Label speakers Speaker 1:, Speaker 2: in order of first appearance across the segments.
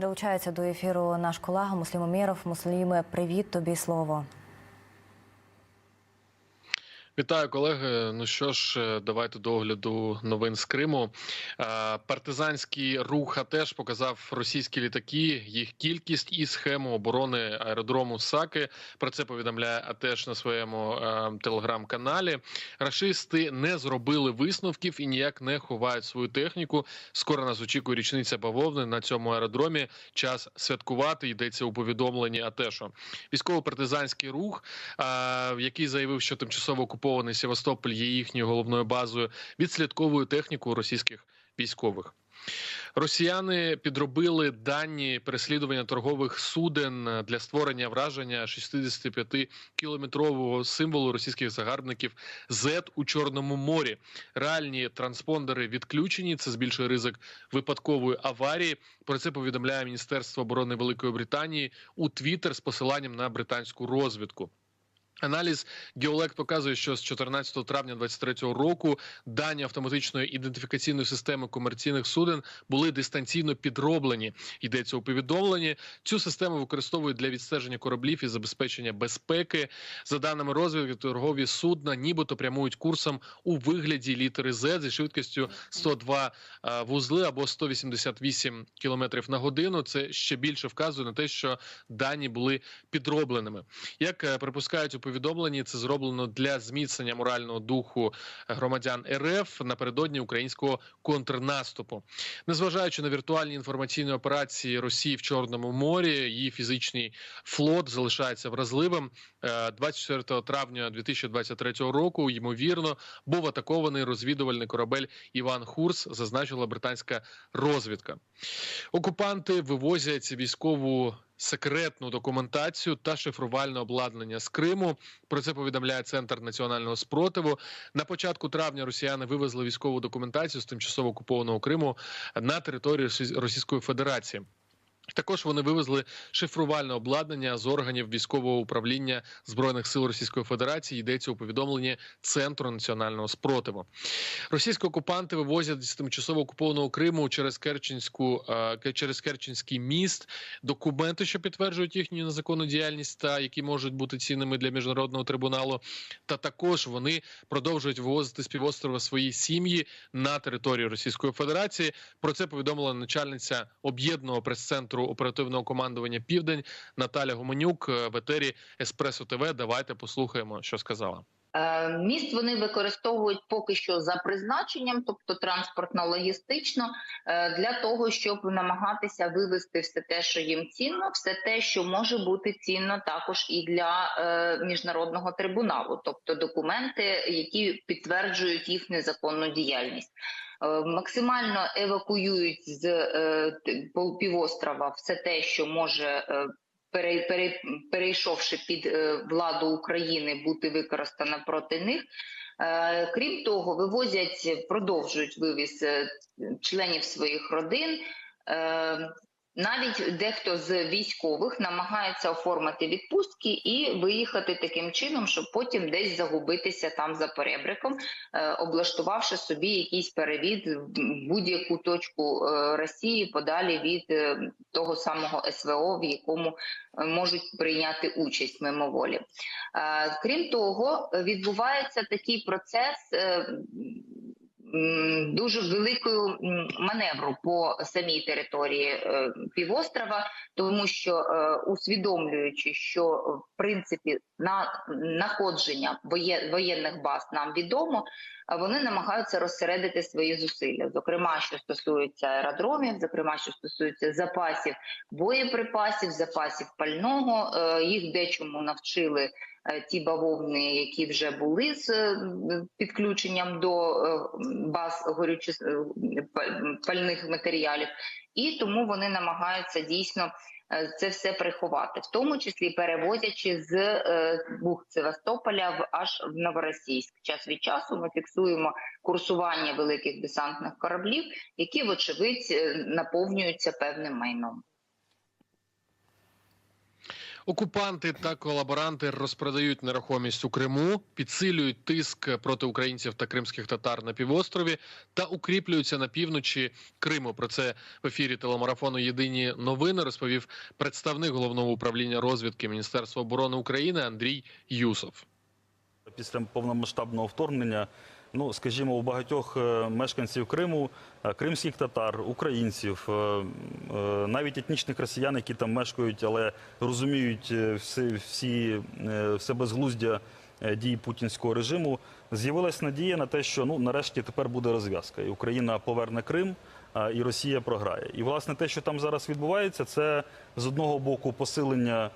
Speaker 1: Долучається до ефіру наш колега Муслім Умєров. Мусліме, привіт тобі слово.
Speaker 2: Вітаю, колеги. Ну що ж, е, давайте до огляду новин з Криму. Е, Партизанський рух теж показав російські літаки, їх кількість і схему оборони аеродрому Саки. Про це повідомляє АТЕШ на своєму е, телеграм-каналі. Рашисти не зробили висновків і ніяк не ховають свою техніку. Скоро нас очікує річниця бавовни на цьому аеродромі. Час святкувати йдеться у повідомленні АТЕШу. Військово-партизанський рух, який заявив, що тимчасово окупований Севастополь є їхньою головною базою, відслідковує техніку російських військових. Росіяни підробили дані переслідування торгових суден для створення враження 65-кілометрового символу російських загарбників Z у Чорному морі. Реальні транспондери відключені. Це збільшує ризик випадкової аварії. Про це повідомляє Міністерство оборони Великої Британії у Твіттер з посиланням на британську розвідку. Аналіз Геолект показує, що з 14 травня 2023 року дані автоматичної ідентифікаційної системи комерційних суден були дистанційно підроблені. Йдеться у повідомленні. Цю систему використовують для відстеження кораблів і забезпечення безпеки. За даними розвідки, торгові судна, нібито прямують курсом у вигляді літери Z зі швидкістю 102 е, вузли або 188 км на годину. Це ще більше вказує на те, що дані були підробленими. Як е, припускають у повідомленні, це зроблено для зміцнення морального духу громадян РФ напередодні українського контрнаступу, незважаючи на віртуальні інформаційні операції Росії в Чорному морі, її фізичний флот залишається вразливим. Е, 24 травня 2023 року. Ймовірно, був атакований розвідувальний корабель Іван Хурс, зазначила британська розвідка. Окупанти вивозять військову секретну документацію та шифрувальне обладнання з Криму. Про це повідомляє Центр національного спротиву. На початку травня росіяни вивезли військову документацію з тимчасово окупованого Криму на територію Росі- Російської Федерації. Також вони вивезли шифрувальне обладнання з органів військового управління збройних сил Російської Федерації. Йдеться у повідомленні Центру національного спротиву. Російські окупанти вивозять з тимчасово окупованого Криму через Керченську е, через Керченський міст документи, що підтверджують їхню незаконну діяльність та які можуть бути цінними для міжнародного трибуналу. Та також вони продовжують вивозити з півострова свої сім'ї на територію Російської Федерації. Про це повідомила начальниця об'єднаного прес-центру оперативного командування Південь Наталя Гуменюк е, в етері Еспресо ТВ. Давайте послухаємо, що сказала.
Speaker 3: Е, Міст вони використовують поки що за призначенням, тобто транспортно-логістично, е, для того, щоб намагатися вивести все те, що їм цінно, все те, що може бути цінно також і для міжнародного трибуналу, тобто документи, які підтверджують їх незаконну діяльність. Е, Максимально евакуюють з е, півострова все те, що може е, пере, пере, перейшовши під владу України, бути використано проти них. Крім того, вивозять, продовжують вивіз членів своїх родин. Навіть дехто з військових намагається оформити відпустки і виїхати таким чином, щоб потім десь загубитися там за перебриком, е, облаштувавши собі якийсь перевід в будь-яку точку е, Росії подалі від е, того самого СВО, в якому можуть прийняти участь мимоволі. Крім того, відбувається такий процес. Дуже великою маневру по самій території е, півострова, тому що е, усвідомлюючи, що в принципі на находження воє- воєнних баз нам відомо, вони намагаються розсередити свої зусилля, зокрема, що стосується аеродромів, зокрема, що стосується запасів боєприпасів, запасів пального. Е, Їх дечому навчили ті бавовни, які вже були з е, підключенням до е, баз горюче пальних матеріалів, і тому вони намагаються дійсно е, це все приховати, в тому числі перевозячи з е, бухт Севастополя в аж в Новоросійськ. Час від часу ми фіксуємо курсування великих десантних кораблів, які, вочевидь, е, наповнюються певним майном.
Speaker 2: Окупанти та колаборанти розпродають нерухомість у Криму, підсилюють тиск проти українців та кримських татар на півострові та укріплюються на півночі Криму. Про це в ефірі телемарафону Єдині новини розповів представник головного управління розвідки Міністерства оборони України Андрій Юсов.
Speaker 4: Після повномасштабного вторгнення, ну скажімо, у багатьох е, мешканців Криму, е, кримських татар, українців, е, навіть етнічних росіян, які там мешкають, але розуміють всі, всі все безглуздя дій путінського режиму, з'явилась надія на те, що ну нарешті тепер буде розв'язка, і Україна поверне Крим. І Росія програє. І власне те, що там зараз відбувається, це з одного боку посилення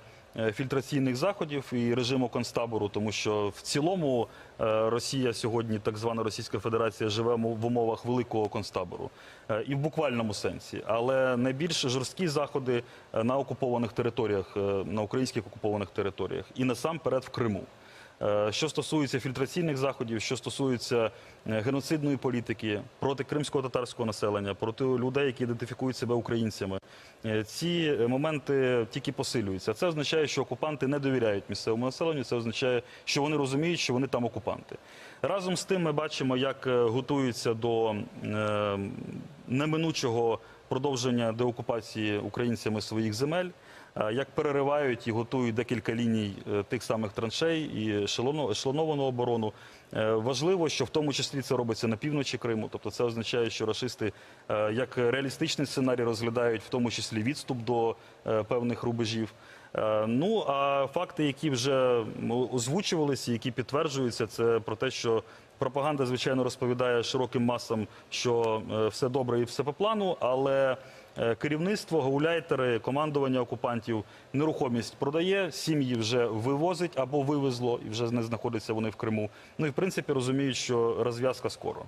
Speaker 4: фільтраційних заходів і режиму концтабору, тому що в цілому е, Росія сьогодні, так звана Російська Федерація, живе в умовах великого концтабору Е, і в буквальному сенсі. Але найбільш жорсткі заходи е, на окупованих територіях, е, на українських окупованих територіях, і насамперед в Криму. Е, Що стосується фільтраційних заходів, що стосується е, геноцидної політики проти кримського татарського населення, проти людей, які ідентифікують себе українцями, е, ці моменти тільки посилюються. Це означає, що окупанти не довіряють місцевому населенню. Це означає, що вони розуміють, що вони там окупанти. Разом з тим, ми бачимо, як готуються до неминучого продовження деокупації українцями своїх земель. Е, Як переривають і готують декілька ліній е, тих самих траншей і ешелоновану оборону. Е, Важливо, що в тому числі це робиться на півночі Криму. Тобто це означає, що рашисти як реалістичний сценарій розглядають, в тому числі відступ до певних рубежів. Ну а факти, які вже озвучувалися, які підтверджуються, це про те, що пропаганда звичайно розповідає широким масам, що все добре і все по плану, але керівництво, гауляйтери, командування окупантів нерухомість продає, сім'ї вже вивозить або вивезло, і вже не знаходяться вони в Криму. Ну і в принципі розуміють, що розв'язка скоро.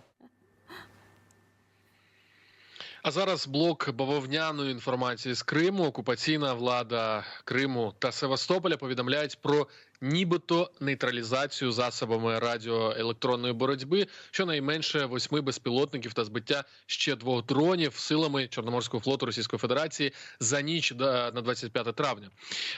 Speaker 2: А зараз блок бавовняної інформації з Криму. Окупаційна влада Криму та Севастополя повідомляють про нібито нейтралізацію засобами радіоелектронної боротьби щонайменше восьми безпілотників та збиття ще двох дронів силами Чорноморського флоту Російської Федерації за ніч на 25 травня.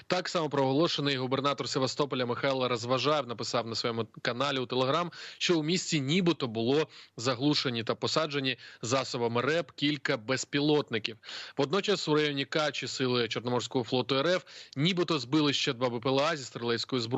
Speaker 2: Так само проголошений губернатор Севастополя Михайло Розважаєв написав на своєму каналі у Телеграм, що у місті нібито було заглушені та посаджені засобами РЕП кілька безпілотників. Водночас у районі Качі сили Чорноморського флоту РФ нібито збили ще два БПЛА зі стрілецької зброї.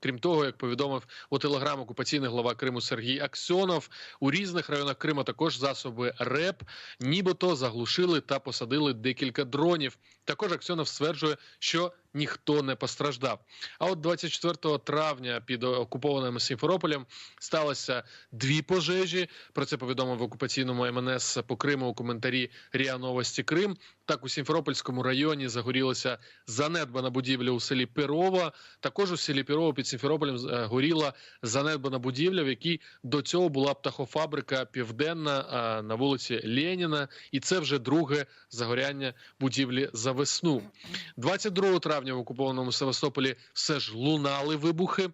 Speaker 2: Крім того, як повідомив у телеграм окупаційний глава Криму Сергій Аксьонов, у різних районах Криму також засоби РЕП нібито заглушили та посадили декілька дронів. Також Аксьонов стверджує, що ніхто не постраждав. А от 24 травня під окупованим Сімферополем сталося дві пожежі. Про це повідомив в окупаційному МНС по Криму у коментарі РІА Новості Крим. Так у Сімферопольському районі загорілася занедбана будівля у селі Пирова. Також у селі Пирова під Сімферополем е, горіла занедбана будівля, в якій до цього була птахофабрика Південна на вулиці Леніна. І це вже друге загоряння будівлі за весну. 22 травня в окупованому Севастополі все ж лунали вибухи.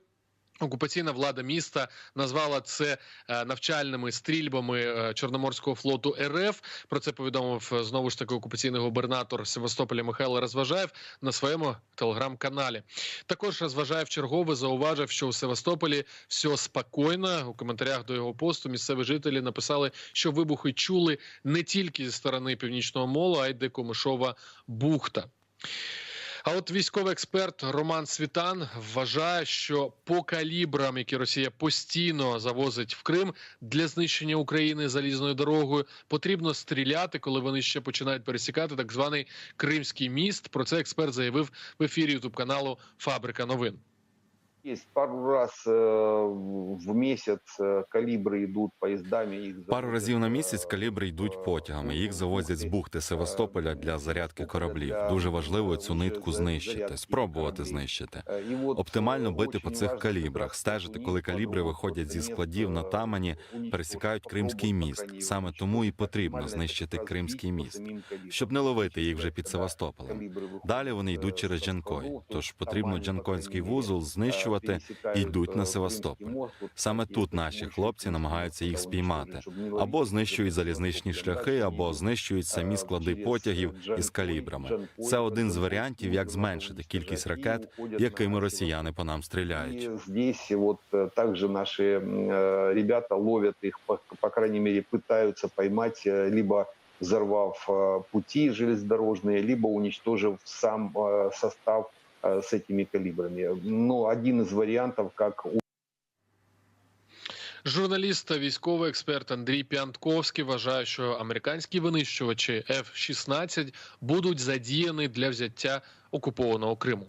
Speaker 2: Окупаційна влада міста назвала це е, навчальними стрільбами е, Чорноморського флоту РФ. Про це повідомив е, знову ж таки окупаційний губернатор Севастополя Михайло Розважаєв на своєму телеграм-каналі. Також Розважаєв чергове зауважив, що у Севастополі все спокійно. У коментарях до його посту місцеві жителі написали, що вибухи чули не тільки зі сторони північного молу, а й де Комишова бухта. А от військовий експерт Роман Світан вважає, що по калібрам, які Росія постійно завозить в Крим для знищення України залізною дорогою, потрібно стріляти, коли вони ще починають пересікати так званий Кримський міст. Про це експерт заявив в ефірі ютуб каналу Фабрика новин.
Speaker 5: Есть пару раз э, в месяц э, калибры идут поездами. Их
Speaker 6: Пару
Speaker 5: завозят,
Speaker 6: разів на місяць
Speaker 5: э,
Speaker 6: калібри йдуть потягами. Їх завозять з бухти Севастополя для зарядки кораблів. Дуже важливо цю нитку знищити, спробувати знищити.
Speaker 5: Э, и вот,
Speaker 6: Оптимально
Speaker 5: э,
Speaker 6: бити
Speaker 5: очень
Speaker 6: по цих
Speaker 5: важно
Speaker 6: калібрах,
Speaker 5: как
Speaker 6: стежити,
Speaker 5: раз
Speaker 6: коли
Speaker 5: у них
Speaker 6: калібри
Speaker 5: потом
Speaker 6: виходять зі
Speaker 5: наконец,
Speaker 6: складів на
Speaker 5: э,
Speaker 6: Тамані,
Speaker 5: уничтожить,
Speaker 6: пересікають Кримський
Speaker 5: попробовать,
Speaker 6: міст.
Speaker 5: по крайней
Speaker 6: Саме
Speaker 5: мере,
Speaker 6: тому і
Speaker 5: уничтожить
Speaker 6: потрібно
Speaker 5: максимально
Speaker 6: знищити
Speaker 5: как
Speaker 6: Кримський
Speaker 5: разбить по
Speaker 6: міст,
Speaker 5: самим калибрам.
Speaker 6: щоб не ловити їх вже
Speaker 5: Когда
Speaker 6: під Севастополем.
Speaker 5: калибры выходят,
Speaker 6: Далі вони
Speaker 5: э,
Speaker 6: йдуть через
Speaker 5: со
Speaker 6: Джанкой,
Speaker 5: складов, то
Speaker 6: тож
Speaker 5: есть
Speaker 6: потрібно
Speaker 5: Тамани, по
Speaker 6: Джанкойський
Speaker 5: крайней мере,
Speaker 6: вузол знищувати знищувати, йдуть на Севастополь. Саме тут наші хлопці намагаються їх спіймати. Або знищують залізничні шляхи, або знищують самі склади потягів із калібрами. Це один з варіантів, як зменшити кількість ракет, якими росіяни по нам стріляють.
Speaker 5: И здесь вот э, также наши м, э, ребята ловят их, по, по крайней мере, пытаются поймать, э, либо взорвав э, пути железнодорожные, либо уничтожив сам э, состав э, с этими калибрами. Ну, один из вариантов, как
Speaker 2: Журналіст та військовий експерт Андрій Піантковський вважає, що американські винищувачі F-16 будуть задіяні для взяття окупованого Криму.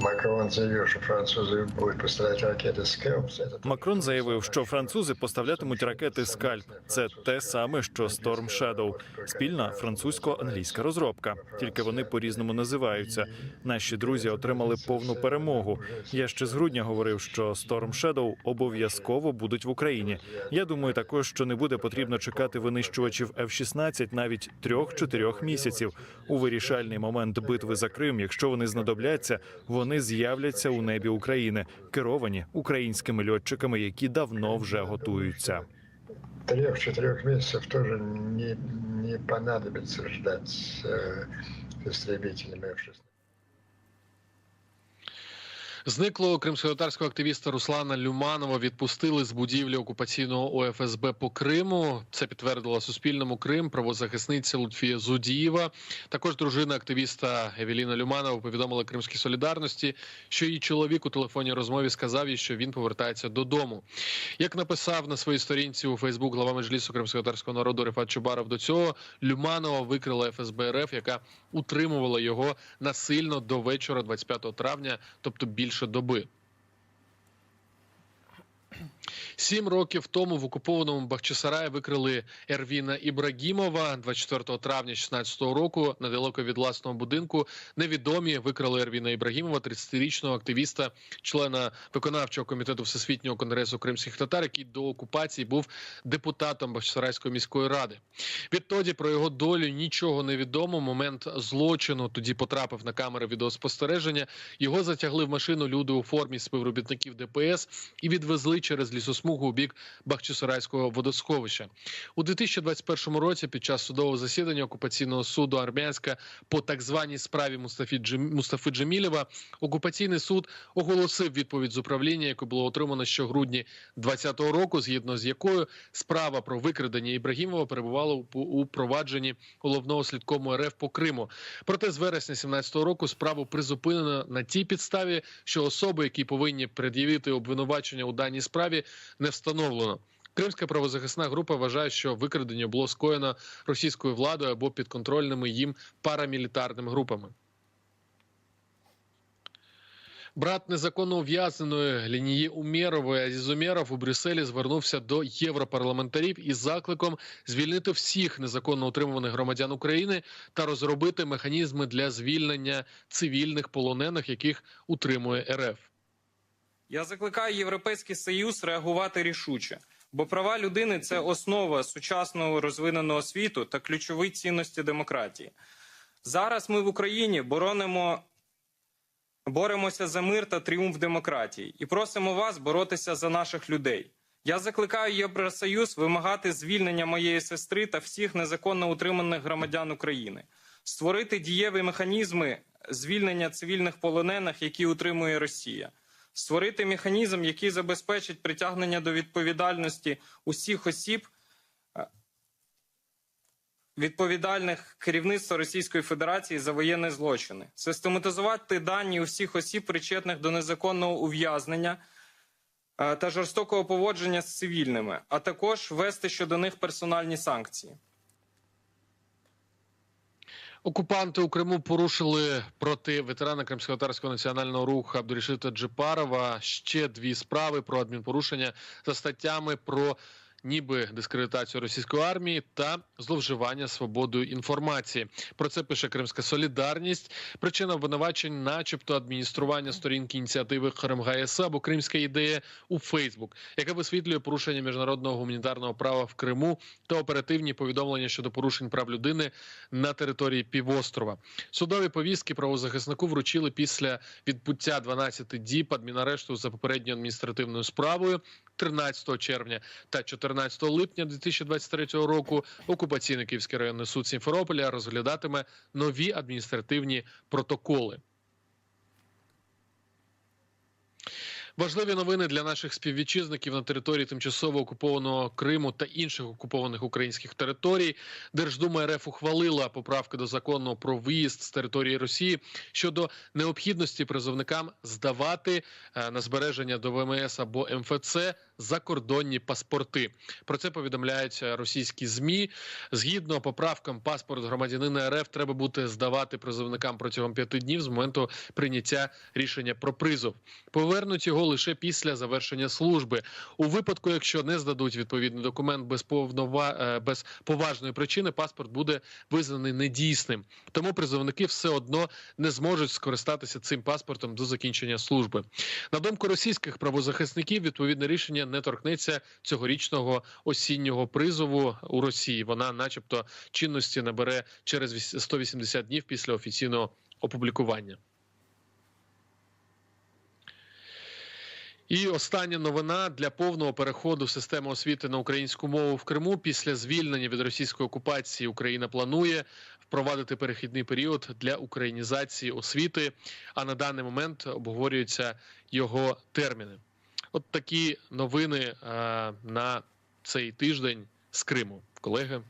Speaker 7: Макрон заявив, що французи будуть поставляти ракети. Це
Speaker 8: Макрон заявив, що французи поставлятимуть ракети Скальп. Це те саме, що Storm Shadow. спільна французько-англійська розробка. Тільки вони по-різному називаються. Наші друзі отримали повну перемогу. Я ще з грудня говорив, що Storm Shadow обов'язково будуть в Україні. Я думаю, також що не буде потрібно чекати винищувачів F-16 навіть трьох-чотирьох місяців. У вирішальний момент битви за Крим, якщо вони знадобляться, вони з'являться у небі України, керовані українськими льотчиками, які давно вже готуються.
Speaker 7: Трьох-чотирьох місяців теж не, не понадобиться ждати з істребителями истребителями F-16.
Speaker 2: Зниклого кримськотарського активіста Руслана Люманова відпустили з будівлі окупаційного ОФСБ по Криму. Це підтвердила Суспільному Крим правозахисниця Лутфія Зудієва. Також дружина активіста Евеліна Люманова повідомила Кримській солідарності, що її чоловік у телефонній розмові сказав їй, що він повертається додому. Як написав на своїй сторінці у Фейсбук глава меджлісу кримськотарського народу Рефат Чубаров, до цього Люманова викрила ФСБ РФ, яка утримувала його насильно до вечора 25 травня, тобто більше доби. Сім років тому в окупованому Бахчисараї викрили Ервіна Ібрагімова 24 травня 16 року недалеко від власного будинку. Невідомі викрали Ервіна Ібрагімова, 30-річного активіста, члена виконавчого комітету Всесвітнього конгресу кримських татар, який до окупації був депутатом Бахчисарайської міської ради. Відтоді про його долю нічого не відомо. Момент злочину тоді потрапив на камери відеоспостереження. Його затягли в машину люди у формі співробітників ДПС і відвезли через лісосмугу у бік Бахчисарайського водосховища. У 2021 році під час судового засідання окупаційного суду Армянська по так званій справі Мустафі Джем... Мустафи Джемілєва окупаційний суд оголосив відповідь з управління, яку було отримано ще грудні 2020 року, згідно з якою справа про викрадення Ібрагімова перебувала у провадженні головного слідкому РФ по Криму. Проте з вересня 2017 року справу призупинено на тій підставі, що особи, які повинні пред'явити обвинувачення у даній справі, не встановлено. Кримська правозахисна група вважає, що викрадення було скоєно російською владою або підконтрольними їм парамілітарними групами. Брат незаконно ув'язненої Лінії Умєрової Азіз Умєров у Брюсселі звернувся до європарламентарів із закликом звільнити всіх незаконно утримуваних громадян України та розробити механізми для звільнення цивільних полонених, яких утримує РФ.
Speaker 9: Я закликаю Європейський Союз реагувати рішуче, бо права людини це основа сучасного розвиненого світу та ключові цінності демократії. Зараз ми в Україні боронимо, боремося за мир та тріумф демократії і просимо вас боротися за наших людей. Я закликаю Євросоюз вимагати звільнення моєї сестри та всіх незаконно утриманих громадян України, створити дієві механізми звільнення цивільних полонених, які утримує Росія створити механізм, який забезпечить притягнення до відповідальності усіх осіб, е, відповідальних керівництва Російської Федерації за воєнні злочини, систематизувати дані усіх осіб, причетних до незаконного ув'язнення е, та жорстокого поводження з цивільними, а також ввести щодо них персональні санкції.
Speaker 2: Окупанти у Криму порушили проти ветерана Кримськотарського національного руху Абдурішита Джипарова ще дві справи про адмінпорушення за статтями про ніби дискредитацію російської армії та зловживання свободою інформації. Про це пише Кримська Солідарність. Причина обвинувачень, начебто, адміністрування сторінки ініціативи ХРМГС або Кримська ідея у Фейсбук, яка висвітлює порушення міжнародного гуманітарного права в Криму та оперативні повідомлення щодо порушень прав людини на території півострова. Судові повістки правозахиснику вручили після відбуття 12 діб адмінарешту за попередньою адміністративною справою 13 червня та 14 липня 2023 року. Окупаційний Київський районний суд Сімферополя розглядатиме нові адміністративні протоколи. Важливі новини для наших співвітчизників на території тимчасово окупованого Криму та інших окупованих українських територій. Держдума РФ ухвалила поправки до закону про виїзд з території Росії щодо необхідності призовникам здавати е, на збереження до ВМС або МФЦ закордонні паспорти. Про це повідомляють російські змі. Згідно поправкам, паспорт громадянина РФ треба бути здавати призовникам протягом п'яти днів з моменту прийняття рішення про призов. Повернуть його лише після завершення служби. У випадку, якщо не здадуть відповідний документ без повнова е, без поважної причини, паспорт буде визнаний недійсним. Тому призовники все одно не зможуть скористатися цим паспортом до закінчення служби. На думку російських правозахисників, відповідне рішення не торкнеться цьогорічного осіннього призову у Росії. Вона, начебто, чинності набере через віс- 180 днів після офіційного опублікування. І остання новина для повного переходу системи освіти на українську мову в Криму після звільнення від російської окупації Україна планує впровадити перехідний період для українізації освіти. А на даний момент обговорюються його терміни. От такі новини е, на цей тиждень з Криму, колеги.